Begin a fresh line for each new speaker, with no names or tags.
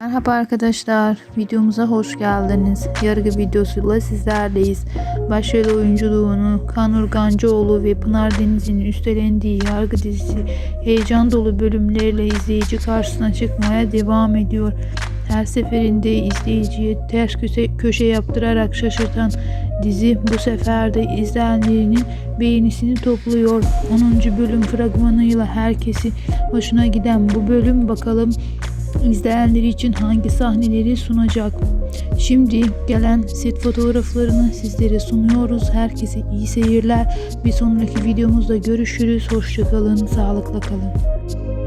Merhaba arkadaşlar, videomuza hoş geldiniz. Yargı videosuyla sizlerleyiz. Başrol oyunculuğunu Kan Urgancıoğlu ve Pınar Deniz'in üstlendiği Yargı dizisi heyecan dolu bölümlerle izleyici karşısına çıkmaya devam ediyor. Her seferinde izleyiciye ters köşe, köşe yaptırarak şaşırtan dizi bu sefer de izleyenlerinin beğenisini topluyor. 10. bölüm fragmanıyla herkesi hoşuna giden bu bölüm bakalım izleyenleri için hangi sahneleri sunacak? Şimdi gelen set fotoğraflarını sizlere sunuyoruz. Herkese iyi seyirler. Bir sonraki videomuzda görüşürüz. Hoşçakalın, sağlıkla kalın.